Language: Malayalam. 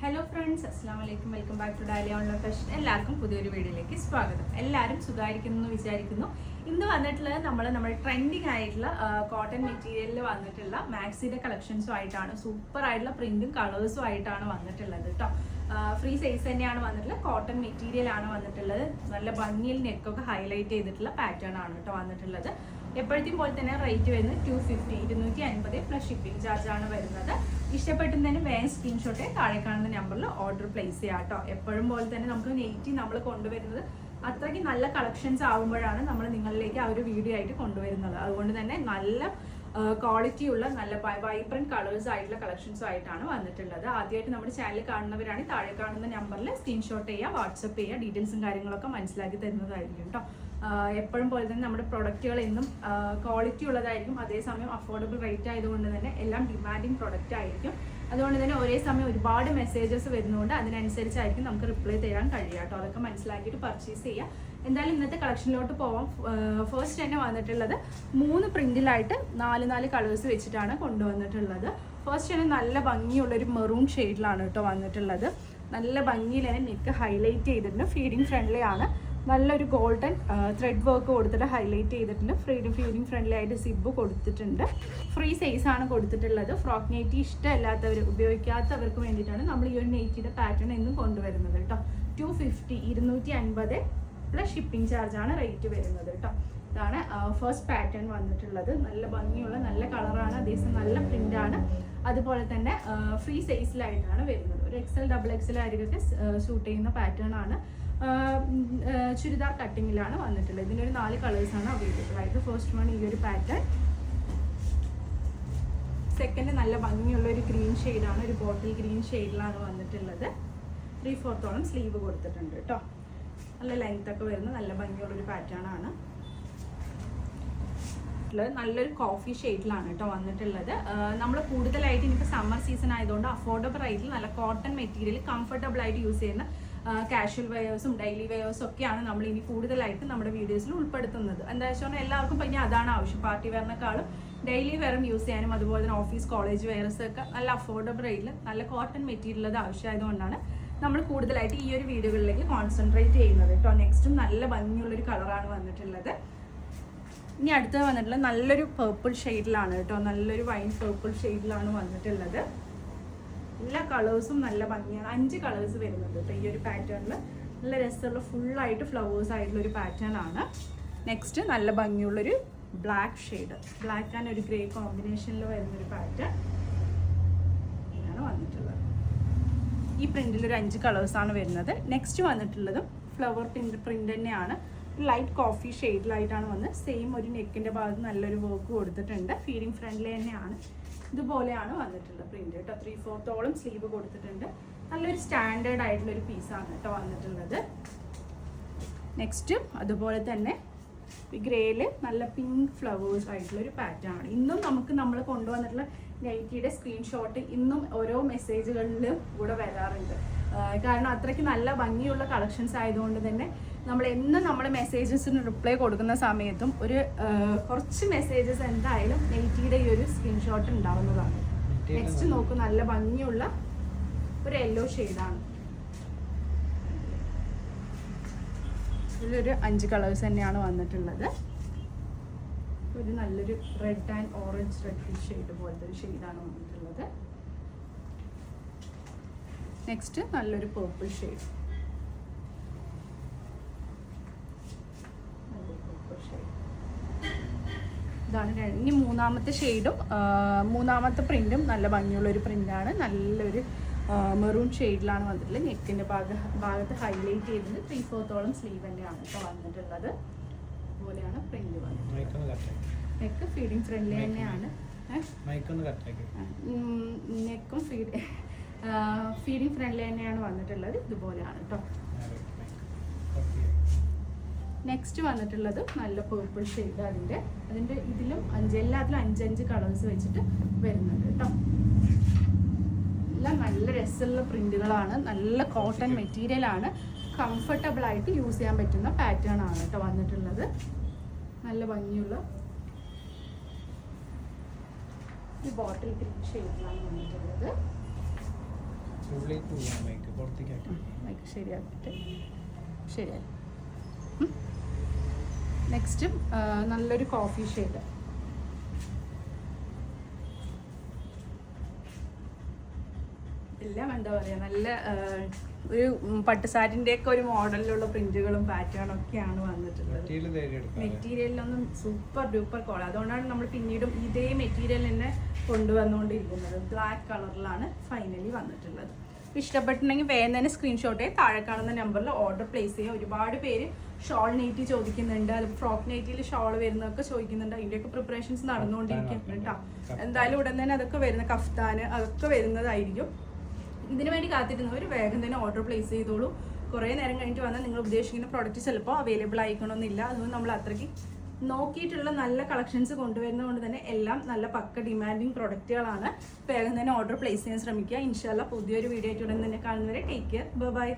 ഹലോ ഫ്രണ്ട്സ് അസ്സാം വലൈക്കും welcome back to Dolly online fashion എല്ലാവർക്കും പുതിയൊരു വീഡിയോയിലേക്ക് സ്വാഗതം. എല്ലാവരും സുഖമായിരിക്കുന്നു എന്ന് വിചാരിക്കുന്നു. ഇന്ന് വന്നിട്ടുള്ളത് നമ്മൾ നമ്മുടെ ട്രെൻഡിങ് ആയിട്ടുള്ള കോട്ടൺ മെറ്റീരിയലിൽ വന്നിട്ടുള്ള മാക്സിയുടെ കളക്ഷൻസും ആയിട്ടാണ് സൂപ്പർ ആയിട്ടുള്ള പ്രിന്റും കളേഴ്സും ആയിട്ടാണ് വന്നിട്ടുള്ളത് കേട്ടോ ഫ്രീ സൈസ് തന്നെയാണ് വന്നിട്ടുള്ളത് കോട്ടൺ മെറ്റീരിയൽ ആണ് വന്നിട്ടുള്ളത്. നല്ല ഭംഗിയിൽ നെക്കൊക്കെ ഹൈലൈറ്റ് ചെയ്തിട്ടുള്ള പാറ്റേൺ ആണ് കേട്ടോ വന്നിട്ടുള്ളത്. എപ്പോഴത്തെയും പോലെ തന്നെ റേറ്റ് വരുന്നത് ടു ഫിഫ്റ്റി ഇരുന്നൂറ്റി അൻപത് പ്ലസ് ഷിപ്പിംഗ് ചാർജ് ആണ് വരുന്നത്. ഇഷ്ടപ്പെട്ടുന്നതിന് വേഗം സ്ക്രീൻഷോട്ട് താഴെ കാണുന്ന നമ്പറിൽ ഓർഡർ പ്ലേസ് ചെയ്യാം കേട്ടോ. എപ്പോഴും പോലെ തന്നെ നമുക്ക് നെയ്റ്റി നമ്മൾ കൊണ്ടുവരുന്നത് അത്രയ്ക്ക് നല്ല കളക്ഷൻസ് ആകുമ്പോഴാണ് നമ്മൾ നിങ്ങളിലേക്ക് ആ ഒരു വീഡിയോ ആയിട്ട് കൊണ്ടുവരുന്നത്. അതുകൊണ്ട് തന്നെ നല്ല ക്വാളിറ്റി ഉള്ള നല്ല വൈബ്രന്റ് കളേഴ്സ് ആയിട്ടുള്ള കളക്ഷൻസും ആയിട്ടാണ് വന്നിട്ടുള്ളത്. ആദ്യമായിട്ട് നമ്മുടെ ചാനൽ കാണുന്നവരാണെങ്കിൽ താഴെ കാണുന്ന നമ്പറിൽ സ്ക്രീൻഷോട്ട് ചെയ്യുക വാട്സപ്പ് ചെയ്യുക ഡീറ്റെയിൽസും കാര്യങ്ങളൊക്കെ മനസ്സിലാക്കി തരുന്നതായിരിക്കും കേട്ടോ എപ്പോഴും പോലെ തന്നെ നമ്മുടെ പ്രൊഡക്റ്റുകൾ എന്നും ക്വാളിറ്റി ഉള്ളതായിരിക്കും. അതേസമയം അഫോർഡബിൾ റേറ്റ് ആയതുകൊണ്ട് തന്നെ എല്ലാം ഡിമാൻഡിങ് പ്രൊഡക്റ്റ് ആയിരിക്കും. അതുകൊണ്ട് തന്നെ ഒരേ സമയം ഒരുപാട് മെസ്സേജസ് വരുന്നതുകൊണ്ട് അതിനനുസരിച്ചായിരിക്കും നമുക്ക് റിപ്ലൈ തരാൻ കഴിയുക കേട്ടോ അതൊക്കെ മനസ്സിലാക്കിയിട്ട് പർച്ചേസ് ചെയ്യുക എന്തായാലും ഇന്നത്തെ കളക്ഷനിലോട്ട് പോവാം. ഫസ്റ്റ് തന്നെ വന്നിട്ടുള്ളത് മൂന്ന് പ്രിന്റിലായിട്ട് നാല് നാല് കളേഴ്സ് വെച്ചിട്ടാണ് കൊണ്ടുവന്നിട്ടുള്ളത്. ഫസ്റ്റ് തന്നെ നല്ല ഭംഗിയുള്ളൊരു മെറൂൺ ഷെയ്ഡിലാണ് കേട്ടോ വന്നിട്ടുള്ളത്. നല്ല ഭംഗിയിൽ തന്നെ നെക്ക് ഹൈലൈറ്റ് ചെയ്തിട്ടുണ്ട്. ഫീഡിങ് ഫ്രണ്ട്ലി ആണ്. നല്ലൊരു ഗോൾഡൻ ത്രെഡ് വർക്ക് കൊടുത്തിട്ട് ഹൈലൈറ്റ് ചെയ്തിട്ടുണ്ട്. ഫ്രീഡം ഫീലിംഗ് ഫ്രണ്ട്ലി ആയിട്ട് സിബ് കൊടുത്തിട്ടുണ്ട്. ഫ്രീ സൈസ് ആണ് കൊടുത്തിട്ടുള്ളത്. ഫ്രോക്ക് നെയ്റ്റി ഇഷ്ടമല്ലാത്തവർ ഉപയോഗിക്കാത്തവർക്ക് വേണ്ടിയിട്ടാണ് നമ്മൾ ഈ ഒരു നെയ്റ്റിയുടെ പാറ്റേൺ എന്നും കൊണ്ടുവരുന്നത് കേട്ടോ. Two fifty plus shipping charge ആണ് റേറ്റ് വരുന്നത് കേട്ടോ. ഇതാണ് ഫസ്റ്റ് പാറ്റേൺ വന്നിട്ടുള്ളത്. നല്ല ഭംഗിയുള്ള നല്ല കളറാണ് അതേസമയം നല്ല പ്രിന്റ് ആണ്. അതുപോലെ തന്നെ ഫ്രീ സൈസിലായിട്ടാണ് വരുന്നത്. ഒരു എക്സൽ ഡബിൾ എക്സൽ ആയിരിക്കും സൂട്ട് ചെയ്യുന്ന പാറ്റേൺ ആണ്. ചുരിദാർ കട്ടിങ്ങിലാണ് വന്നിട്ടുള്ളത്. ഇതിനൊരു നാല് കളേഴ്സാണ് അവൈലബിൾ. ആയിട്ട് ഫസ്റ്റ് വൺ ഈ ഒരു പാറ്റേൺ സെക്കൻഡ് നല്ല ഭംഗിയുള്ള ഒരു ഗ്രീൻ ഷെയ്ഡാണ് ഒരു ബോട്ടിൽ ഗ്രീൻ ഷെയ്ഡിലാണ് വന്നിട്ടുള്ളത്. ത്രീ ഫോർത്തോളം സ്ലീവ് കൊടുത്തിട്ടുണ്ട് കേട്ടോ നല്ല ലെങ്ത് ഒക്കെ വരുന്ന നല്ല ഭംഗിയുള്ള ഒരു പാറ്റേൺ ആണ്. നല്ലൊരു കോഫി ഷെയ്ഡിലാണ് കേട്ടോ വന്നിട്ടുള്ളത്. നമ്മൾ കൂടുതലായിട്ട് ഇനിയിപ്പോൾ സമ്മർ സീസൺ ആയതുകൊണ്ട് അഫോർഡബിൾ ആയിട്ട് നല്ല കോട്ടൺ മെറ്റീരിയൽ കംഫർട്ടബിൾ ആയിട്ട് യൂസ് ചെയ്യുന്ന കാഷ്വൽ വെയേഴ്സും ഡെയിലി വെയേഴ്സും ഒക്കെയാണ് നമ്മൾ ഇനി കൂടുതലായിട്ട് നമ്മുടെ വീഡിയോസിൽ ഉൾപ്പെടുത്തുന്നത്. എന്താ വെച്ചാൽ എല്ലാവർക്കും പിന്നെ അതാണ് ആവശ്യം. പാർട്ടി വെയറിനേക്കാളും ഡെയിലി വെയറും യൂസ് ചെയ്യാനും അതുപോലെ തന്നെ ഓഫീസ് കോളേജ് വെയർസ് ഒക്കെ നല്ല അഫോർഡബിൾ റേറ്റിൽ നല്ല കോട്ടൺ മെറ്റീരിയൽ അത് ആവശ്യമായതുകൊണ്ടാണ് നമ്മൾ കൂടുതലായിട്ട് ഈ ഒരു വീഡിയോകളിലേക്ക് കോൺസെൻട്രേറ്റ് ചെയ്യുന്നത് കേട്ടോ. നെക്സ്റ്റും നല്ല ഭംഗിയുള്ളൊരു കളറാണ് വന്നിട്ടുള്ളത്. ഇനി അടുത്തത് വന്നിട്ടുള്ളത് നല്ലൊരു പേർപ്പിൾ ഷെയ്ഡിലാണ് കേട്ടോ. നല്ലൊരു വൈൻ പേർപ്പിൾ ഷെയ്ഡിലാണ് വന്നിട്ടുള്ളത്. എല്ലാ കളേഴ്സും നല്ല ഭംഗിയാണ്. അഞ്ച് കളേഴ്സ് വരുന്നുണ്ട് കേട്ടോ ഈ ഒരു പാറ്റേണിൽ നല്ല രസമുള്ള ഫുള്ളായിട്ട് ഫ്ലവേഴ്സ് ആയിട്ടുള്ള ഒരു പാറ്റേൺ ആണ്. നെക്സ്റ്റ് നല്ല ഭംഗിയുള്ളൊരു ബ്ലാക്ക് ഷെയ്ഡ് ബ്ലാക്ക് ആൻഡ് ഒരു ഗ്രേ കോമ്പിനേഷനിൽ വരുന്നൊരു പാറ്റേൺ ഇതാണ് വന്നിട്ടുള്ളത്. ഈ പ്രിന്റിൽ ഒരു അഞ്ച് കളേഴ്സാണ് വരുന്നത്. നെക്സ്റ്റ് വന്നിട്ടുള്ളതും ഫ്ലവർ പ്രിന്റ് പ്രിന്റ് തന്നെയാണ്. ലൈറ്റ് കോഫി ഷെയ്ഡിലായിട്ടാണ് വന്നത് സെയിം ഒരു നെക്കിന്റെ ഭാഗത്ത് നല്ലൊരു വർക്ക് കൊടുത്തിട്ടുണ്ട്. ഫീഡിങ് ഫ്രണ്ട്ലി തന്നെയാണ്. ഇതുപോലെയാണ് വന്നിട്ടുള്ളത്. പ്രിന്റ് കേട്ടോ ത്രീ ഫോർത്തോളം സ്ലീവ് കൊടുത്തിട്ടുണ്ട്. നല്ലൊരു സ്റ്റാൻഡേർഡ് ആയിട്ടുള്ള ഒരു പീസാണ് കേട്ടോ വന്നിട്ടുള്ളത്. നെക്സ്റ്റ് അതുപോലെ തന്നെ ഗ്രേയിൽ നല്ല പിങ്ക് ഫ്ലവേഴ്സ് ആയിട്ടുള്ള ഒരു പാറ്റേൺ ആണ്. ഇന്നും നമുക്ക് നമ്മൾ കൊണ്ടുവന്നിട്ടുള്ള നൈറ്റിയുടെ സ്ക്രീൻഷോട്ട് ഇന്നും ഓരോ മെസ്സേജുകളിലും കൂടെ വരാറുണ്ട്. കാരണം അത്രയ്ക്ക് നല്ല ഭംഗിയുള്ള കളക്ഷൻസ് ആയതുകൊണ്ട് തന്നെ നമ്മൾ എന്നും നമ്മൾ മെസ്സേജസിന് റിപ്ലൈ കൊടുക്കുന്ന സമയത്തും ഒരു കുറച്ച് മെസ്സേജസ് എന്തായാലും നെയ്റ്റിയുടെ ഈ ഒരു സ്ക്രീൻഷോട്ട് ഉണ്ടാവുന്നതാണ്. നെക്സ്റ്റ് നോക്കൂ നല്ല ഭംഗിയുള്ള ഒരു യെല്ലോ ഷെയ്ഡാണ് ഇതിലൊരു അഞ്ച് കളേഴ്സ് തന്നെയാണ് വന്നിട്ടുള്ളത്. ഒരു നല്ലൊരു red and orange red shade പോലത്തെ ഒരു ഷെയ്ഡാണ് വന്നിട്ടുള്ളത്. നെക്സ്റ്റ് നല്ലൊരു പേർപ്പിൾ ഷെയ്ഡ് ഇതാണ് ഇനി മൂന്നാമത്തെ ഷെയ്ഡും മൂന്നാമത്തെ പ്രിന്റും നല്ല ഭംഗിയുള്ള ഒരു പ്രിന്റാണ് നല്ലൊരു മെറൂൺ ഷെയ്ഡിലാണ് വന്നിട്ടുള്ളത്. നെക്കിന്റെ ഭാഗ ഭാഗത്ത് ഹൈലൈറ്റ് ചെയ്തത് ത്രീ ഫോർത്തോളം സ്ലീവ് തന്നെയാണ് ഇപ്പൊ വന്നിട്ടുള്ളത്. അതുപോലെയാണ് പ്രിന്റ് വന്നത്. നെക്ക് ഫീഡിങ് ഫ്രണ്ട്ലി തന്നെയാണ്. നെക്കും ഫീഡ് ഫീഡിങ് ഫ്രണ്ട്ലി തന്നെയാണ് വന്നിട്ടുള്ളത്. ഇതുപോലെയാണ് കേട്ടോ നെക്സ്റ്റ് വന്നിട്ടുള്ളത് നല്ല പേർപ്പിൾ ഷെയ്ഡ് അതിന്റെ അതിന്റെ ഇതിലും അഞ്ച് എല്ലാത്തിലും അഞ്ചഞ്ച് കളേഴ്സ് വെച്ചിട്ട് വരുന്നുണ്ട് കേട്ടോ എല്ലാം നല്ല രസമുള്ള പ്രിന്റുകളാണ് നല്ല കോട്ടൺ മെറ്റീരിയൽ ആണ്. കംഫർട്ടബിൾ ആയിട്ട് യൂസ് ചെയ്യാൻ പറ്റുന്ന പാറ്റേൺ ആണ് കേട്ടോ വന്നിട്ടുള്ളത്. നല്ല ഭംഗിയുള്ള ഈ ബോട്ടിൽ ഗ്രീൻ ഷെയ്ഡിലാണ് വന്നിട്ടുള്ളത്. ശരിയാക്കിട്ട്. പോകാൻ നെക്സ്റ്റും നല്ലൊരു കോഫി ഷെയ്ഡ് എല്ലാം എന്താ പറയുക നല്ല ഒരു പട്ടുസാരിന്റെ ഒക്കെ ഒരു മോഡലിലുള്ള പ്രിന്റുകളും പാറ്റേണും ഒക്കെയാണ് വന്നിട്ടുള്ളത്. മെറ്റീരിയലിനൊന്നും സൂപ്പർ ഡൂപ്പർ കോൾ അതുകൊണ്ടാണ് നമ്മൾ പിന്നീടും ഇതേ മെറ്റീരിയൽ തന്നെ കൊണ്ടുവന്നുകൊണ്ടിരിക്കുന്നത്. ബ്ലാക്ക് കളറിലാണ് ഫൈനലി വന്നിട്ടുള്ളത്. ഇഷ്ടപ്പെട്ടിട്ടുണ്ടെങ്കിൽ വേഗം തന്നെ സ്ക്രീൻഷോട്ട് താഴെ കാണുന്ന നമ്പറിൽ ഓർഡർ പ്ലേസ് ചെയ്യുക ഒരുപാട് പേര് ഷോൾ നെയ്റ്റി ചോദിക്കുന്നുണ്ട്. അത് ഫ്രോക്ക് നെയ്റ്റിയിൽ ഷോൾ വരുന്നതൊക്കെ ചോദിക്കുന്നുണ്ട്. അതിന്റെയൊക്കെ പ്രിപ്പറേഷൻസ് നടന്നുകൊണ്ടിരിക്കുന്നുണ്ട് കേട്ടോ. എന്തായാലും ഉടൻ തന്നെ അതൊക്കെ വരുന്ന കഫ്താന് അതൊക്കെ വരുന്നതായിരിക്കും. ഇതിനു വേണ്ടി കാത്തിരുന്നവർ വേഗം തന്നെ ഓർഡർ പ്ലേസ് ചെയ്തോളൂ. കുറേ നേരം കഴിഞ്ഞിട്ട് വന്നാൽ നിങ്ങൾ ഉദ്ദേശിക്കുന്ന പ്രോഡക്റ്റ് ചിലപ്പോൾ അവൈലബിൾ ആയിക്കണമെന്നില്ല അതുകൊണ്ട് നമ്മൾ അത്രയ്ക്ക് നോക്കിയിട്ടുള്ള നല്ല കളക്ഷൻസ് കൊണ്ടുവരുന്നത് കൊണ്ട് തന്നെ എല്ലാം നല്ല പക്ക ഡിമാൻഡിങ് പ്രൊഡക്റ്റുകളാണ് വേഗം തന്നെ ഓർഡർ പ്ലേസ് ചെയ്യാൻ ശ്രമിക്കുക. ഇൻഷാല്ല പുതിയൊരു വീഡിയോ ആയിട്ട് ഉടൻ തന്നെ കാണുന്നവരെ ടേക്ക് കെയർ ബൈ